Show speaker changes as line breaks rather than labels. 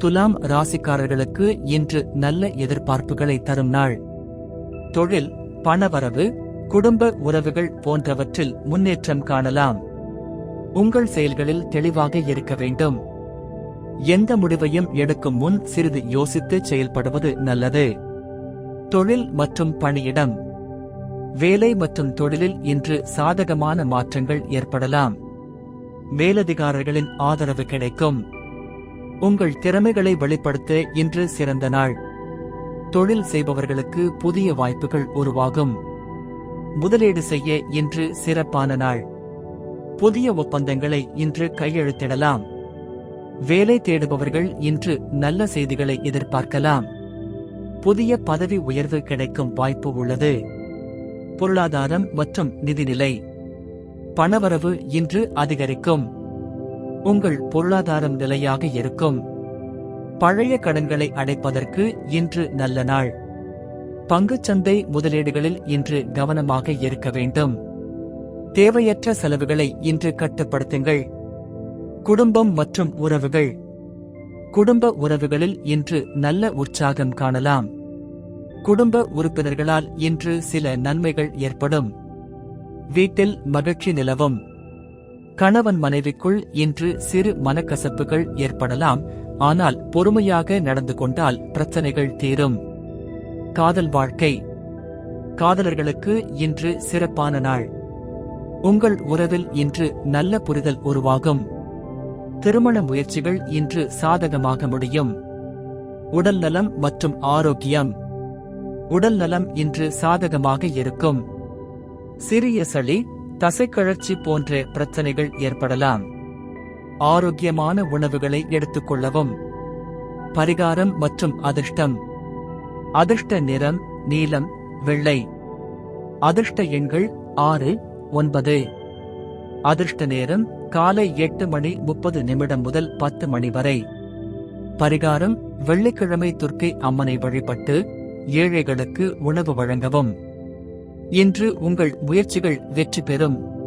துலாம் ராசிக்காரர்களுக்கு இன்று நல்ல எதிர்பார்ப்புகளை தரும் நாள். தொழில் பணவரவு குடும்ப உறவுகள் போன்றவற்றில் முன்னேற்றம் காணலாம். உங்கள் செயல்களில் தெளிவாக இருக்க வேண்டும். எந்த முடிவையும் எடுக்கும் முன் சிறிது யோசித்து செயல்படுவது நல்லது. தொழில் மற்றும் பணியிடம். வேலை மற்றும் தொழிலில் இன்று சாதகமான மாற்றங்கள் ஏற்படலாம். மேலதிகாரிகளின் ஆதரவு கிடைக்கும். உங்கள் திறமைகளை வெளிப்படுத்த இன்று சிறந்த நாள். தொழில் செய்பவர்களுக்கு புதிய வாய்ப்புகள் உருவாகும். முதலீடு செய்ய இன்று சிறப்பான நாள். புதிய ஒப்பந்தங்களை இன்று கையெழுத்திடலாம். வேலை தேடுபவர்கள் இன்று நல்ல செய்திகளை எதிர்பார்க்கலாம். புதிய பதவி உயர்வு கிடைக்கும் வாய்ப்பு உள்ளது. பொருளாதாரம் மற்றும் நிதிநிலை பணவரவு இன்று அதிகரிக்கும். உங்கள் பொருளாதாரம் நிலையாக இருக்கும். பழைய கடன்களை அடைப்பதற்கு இன்று நல்ல நாள். பங்குச்சந்தை முதலீடுகளில் இன்று கவனமாக இருக்க வேண்டும். தேவையற்ற செலவுகளை இன்று கட்டுப்படுத்துங்கள். குடும்பம் மற்றும் உறவுகள். குடும்ப உறவுகளில் இன்று நல்ல உற்சாகம் காணலாம். குடும்ப உறுப்பினர்களால் இன்று சில நன்மைகள் ஏற்படும். வீட்டில் மகிழ்ச்சி நிலவும். கணவன் மனைவிக்குள் இன்று சிறு மனக்கசப்புகள் ஏற்படலாம். ஆனால் பொறுமையாக நடந்து கொண்டால் பிரச்சனைகள் தீரும். காதல் வாழ்க்கை. காதலர்களுக்கு இன்று சிறப்பான நாள். உங்கள் உறவில் இன்று நல்ல புரிதல் உருவாகும். திருமண முயற்சிகள் இன்று சாதகமாக முடியும். உடல் நலம் மற்றும் ஆரோக்கியம். உடல் நலம் இன்று சாதகமாக இருக்கும். சிறிய சளி தசைக்கழற்சி போன்ற பிரச்சனைகள் ஏற்படலாம். ஆரோக்கியமான உணவுகளை எடுத்துக்கொள்ளவும். பரிகாரம் மற்றும் அதிர்ஷ்டம். அதிர்ஷ்ட நிறம் நீலம் வெள்ளை. அதிர்ஷ்ட எண்கள் ஆறு ஒன்பது. அதிர்ஷ்ட நேரம் காலை எட்டு மணி முப்பது நிமிடம் முதல் பத்து மணி வரை. பரிகாரம் வெள்ளிக்கிழமை துர்க்கை அம்மனை வழிபட்டு ஏழைகளுக்கு உணவு வழங்கவும். இன்று உங்கள் முயற்சிகள் வெற்றி பெறும்.